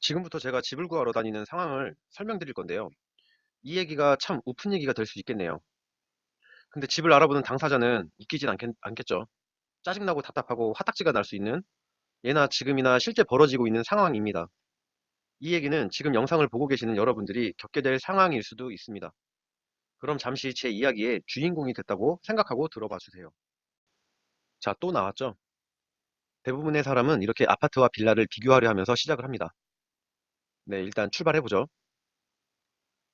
지금부터 제가 집을 구하러 다니는 상황을 설명드릴 건데요. 이 얘기가 참 우픈 얘기가 될 수 있겠네요. 근데 집을 알아보는 당사자는 웃기진 않겠, 않겠죠. 짜증나고 답답하고 화딱지가 날 수 있는 예나 지금이나 실제 벌어지고 있는 상황입니다. 이 얘기는 지금 영상을 보고 계시는 여러분들이 겪게 될 상황일 수도 있습니다. 그럼 잠시 제 이야기의 주인공이 됐다고 생각하고 들어봐 주세요. 자, 또 나왔죠? 대부분의 사람은 이렇게 아파트와 빌라를 비교하려 하면서 시작을 합니다. 네, 일단 출발해 보죠.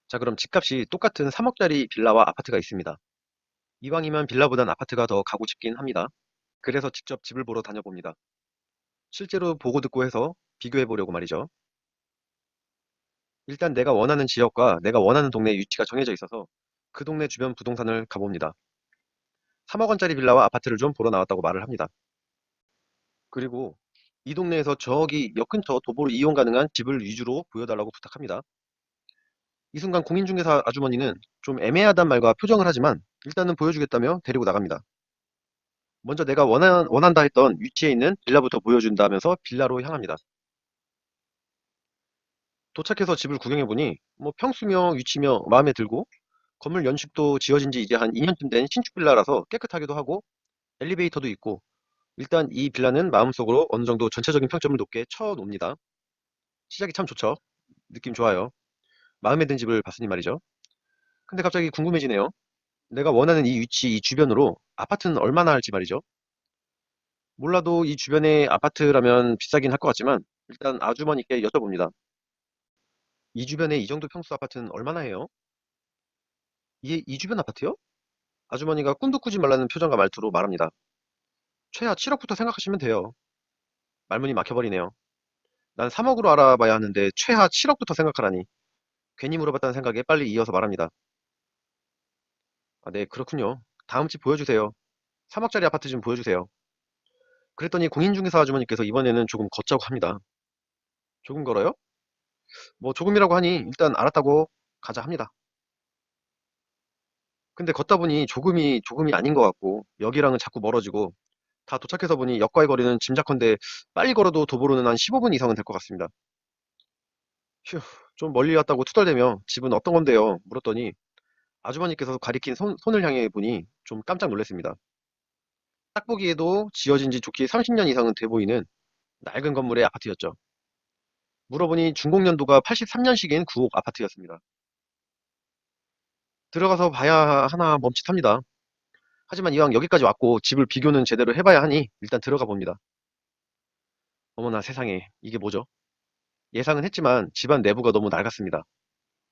자, 그럼 집값이 똑같은 3억짜리 빌라와 아파트가 있습니다. 이왕이면 빌라보단 아파트가 더 가고 싶긴 합니다. 그래서 직접 집을 보러 다녀봅니다. 실제로 보고 듣고 해서 비교해 보려고 말이죠. 일단 내가 원하는 지역과 내가 원하는 동네의 위치가 정해져 있어서 그 동네 주변 부동산을 가봅니다. 3억 원짜리 빌라와 아파트를 좀 보러 나왔다고 말을 합니다. 그리고 이 동네에서 저기 역 근처 도보로 이용 가능한 집을 위주로 보여달라고 부탁합니다. 이 순간 공인중개사 아주머니는 좀 애매하단 말과 표정을 하지만 일단은 보여주겠다며 데리고 나갑니다. 먼저 내가 원한, 원한다 했던 위치에 있는 빌라부터 보여준다면서 빌라로 향합니다. 도착해서 집을 구경해보니 뭐 평수며 위치며 마음에 들고 건물 연식도 지어진 지 이제 한 2년쯤 된 신축 빌라라서 깨끗하기도 하고 엘리베이터도 있고 일단 이 빌라는 마음속으로 어느 정도 전체적인 평점을 높게 쳐놓습니다. 시작이 참 좋죠. 느낌 좋아요. 마음에 든 집을 봤으니 말이죠. 근데 갑자기 궁금해지네요. 내가 원하는 이 위치, 이 주변으로 아파트는 얼마나 할지 말이죠. 몰라도 이 주변에 아파트라면 비싸긴 할 것 같지만 일단 아주머니께 여쭤봅니다. 이 주변에 이 정도 평수 아파트는 얼마나 해요? 이, 이 주변 아파트요? 아주머니가 꿈도 꾸지 말라는 표정과 말투로 말합니다. 최하 7억부터 생각하시면 돼요. 말문이 막혀버리네요. 난 3억으로 알아봐야 하는데 최하 7억부터 생각하라니. 괜히 물어봤다는 생각에 빨리 이어서 말합니다. 아, 네, 그렇군요. 다음 집 보여주세요. 3억짜리 아파트 좀 보여주세요. 그랬더니 공인중개사 아주머니께서 이번에는 조금 걷자고 합니다. 조금 걸어요? 뭐 조금이라고 하니 일단 알았다고 가자 합니다. 근데 걷다 보니 조금이 조금이 아닌 것 같고 여기랑은 자꾸 멀어지고 다 도착해서 보니 역과의 거리는 짐작컨대 빨리 걸어도 도보로는 한 15분 이상은 될 것 같습니다. 휴, 좀 멀리 왔다고 투덜대며 집은 어떤 건데요? 물었더니 아주머니께서 가리킨 손, 손을 향해 보니 좀 깜짝 놀랐습니다. 딱 보기에도 지어진 지 좋게 30년 이상은 돼 보이는 낡은 건물의 아파트였죠. 물어보니 준공연도가 83년식인 9옥 아파트였습니다. 들어가서 봐야 하나 멈칫합니다. 하지만 이왕 여기까지 왔고 집을 비교는 제대로 해봐야 하니 일단 들어가 봅니다. 어머나 세상에 이게 뭐죠? 예상은 했지만 집안 내부가 너무 낡았습니다.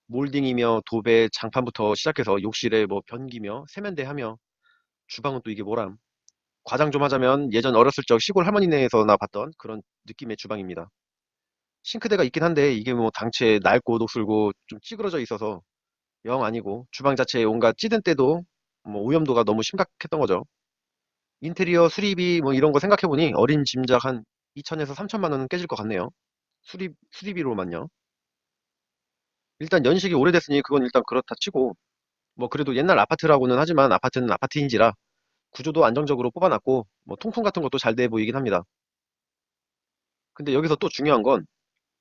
몰딩이며 도배, 장판부터 시작해서 욕실에 뭐 변기며 세면대하며 주방은 또 이게 뭐람. 과장 좀 하자면 예전 어렸을 적 시골 할머니네에서나 봤던 그런 느낌의 주방입니다. 싱크대가 있긴 한데 이게 뭐 당최 낡고 녹슬고 좀 찌그러져 있어서 영 아니고 주방 자체에 온갖 찌든 때도 뭐 오염도가 너무 심각했던 거죠. 인테리어 수리비 뭐 이런 거 생각해보니 어린 짐작 한 2천에서 3천만 원은 깨질 것 같네요. 수리, 수리비로만요. 일단 연식이 오래됐으니 그건 일단 그렇다 치고 뭐 그래도 옛날 아파트라고는 하지만 아파트는 아파트인지라 구조도 안정적으로 뽑아놨고 뭐 통풍 같은 것도 잘 돼 보이긴 합니다. 근데 여기서 또 중요한 건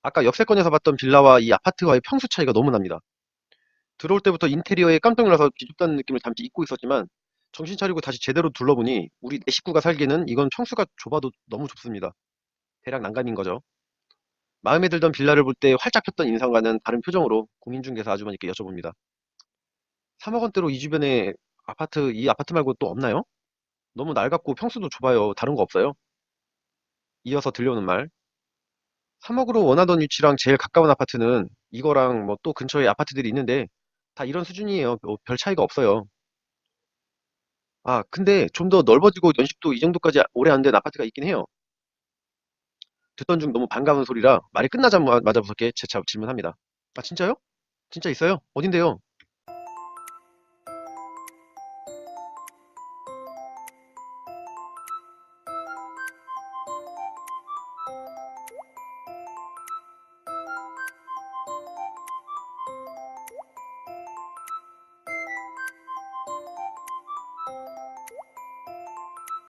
아까 역세권에서 봤던 빌라와 이 아파트와의 평수 차이가 너무 납니다. 들어올 때부터 인테리어에 깜짝 놀라서 비좁다는 느낌을 잠시 잊고 있었지만 정신 차리고 다시 제대로 둘러보니 우리 내 식구가 살기에는 이건 평수가 좁아도 너무 좁습니다. 대략 난간인 거죠. 마음에 들던 빌라를 볼 때 활짝 폈던 인상과는 다른 표정으로 공인중개사 아주머니께 여쭤봅니다. 3억 원대로 이 주변에 아파트, 이 아파트 말고 또 없나요? 너무 낡았고 평수도 좁아요. 다른 거 없어요? 이어서 들려오는 말. 3억으로 원하던 위치랑 제일 가까운 아파트는 이거랑 뭐 또 근처에 아파트들이 있는데 다 이런 수준이에요. 뭐 별 차이가 없어요. 아, 근데 좀 더 넓어지고 연식도 이 정도까지 오래 안 된 아파트가 있긴 해요. 듣던 중 너무 반가운 소리라 말이 끝나자마자 무섭게 재차 질문합니다. 아, 진짜요? 진짜 있어요? 어딘데요?